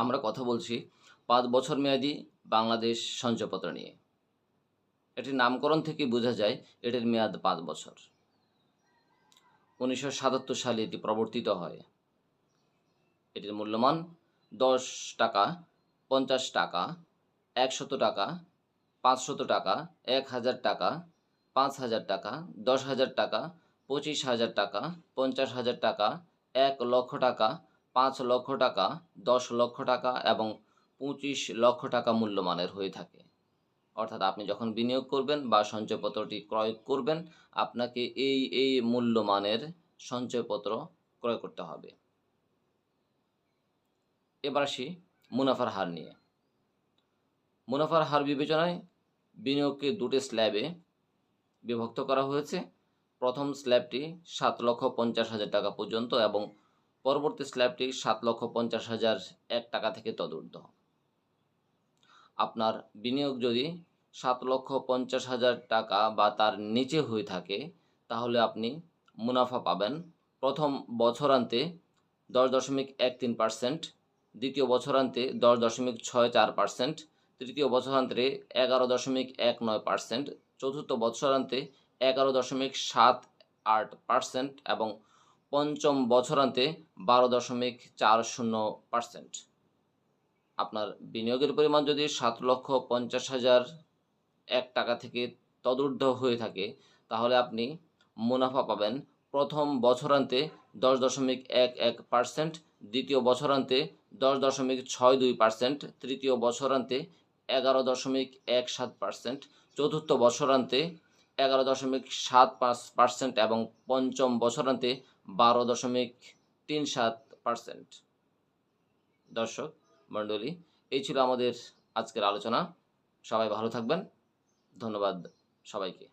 আমরা কথা বলছি পাঁচ বছর মেয়াদি বাংলাদেশ সঞ্চয়পত্র নিয়ে। এটির নামকরণ থেকে বোঝা যায় এটির মেয়াদ পাঁচ বছর। উনিশশো সাতাত্তর সালে এটি প্রবর্তিত হয়। এটির মূল্যমান দশ টাকা, পঞ্চাশ টাকা, একশত টাকা, পাঁচশত টাকা, এক হাজার টাকা, পাঁচ হাজার টাকা, দশ হাজার টাকা, পঁচিশ হাজার টাকা, পঞ্চাশ হাজার টাকা, এক লক্ষ টাকা পাঁচ লক্ষ টাকা, দশ লক্ষ টাকা এবং পঁচিশ লক্ষ টাকা মূল্যমানের হয়ে থাকে। অর্থাৎ আপনি যখন বিনিয়োগ করবেন বা সঞ্চয়পত্রটি ক্রয় করবেন, আপনাকে এই এই মূল্যমানের সঞ্চয়পত্র ক্রয় করতে হবে। এবার আসি মুনাফার হার নিয়ে। মুনাফার হার বিবেচনায় বিনিয়োগকে দুটি স্ল্যাবে বিভক্ত করা হয়েছে। প্রথম স্ল্যাবটি সাত লক্ষ পঞ্চাশ হাজার টাকা পর্যন্ত এবং পরবর্তী স্ল্যাবটি সাত লক্ষ পঞ্চাশ হাজার এক টাকা থেকে তদূর্ধ্ব। আপনার বিনিয়োগ যদি সাত লক্ষ পঞ্চাশ হাজার টাকা বা তার নিচে হয়ে থাকে, তাহলে আপনি মুনাফা পাবেন। প্রথম বছরান্তে দশ দশমিক এক তিন পার্সেন্ট, দ্বিতীয় বছরান্তে দশ দশমিক ছয় চার পার্সেন্ট, তৃতীয় বছরান্তে এগারো দশমিক এক নয় পার্সেন্ট, চতুর্থ বছরান্তে এগারো দশমিক সাত আট পার্সেন্ট এবং পঞ্চম বছরান্তে বারো দশমিক চার শূন্য পার্সেন্ট। আপনার বিনিয়োগের পরিমাণ যদি সাত লক্ষ পঞ্চাশ হাজার এক টাকা থেকে তদূর্ধ্ব হয়ে থাকে, তাহলে আপনি মুনাফা পাবেন প্রথম বছরান্তে দশ দশমিক এক এক পার্সেন্ট, দ্বিতীয় বছরান্তে দশ দশমিক ছয় দুই পার্সেন্ট, তৃতীয় বছরান্তে এগারো দশমিক এক সাত পার্সেন্ট, চতুর্থ বছরান্তে এগারো দশমিক সাত পাঁচ পার্সেন্ট এবং পঞ্চম বছরান্তে বারো দশমিক তিন সাত পার্সেন্ট দর্শক, মণ্ডলী, এই ছিল আমাদের আজকের আলোচনা। সবাই ভালো থাকবেন। ধন্যবাদ সবাইকে।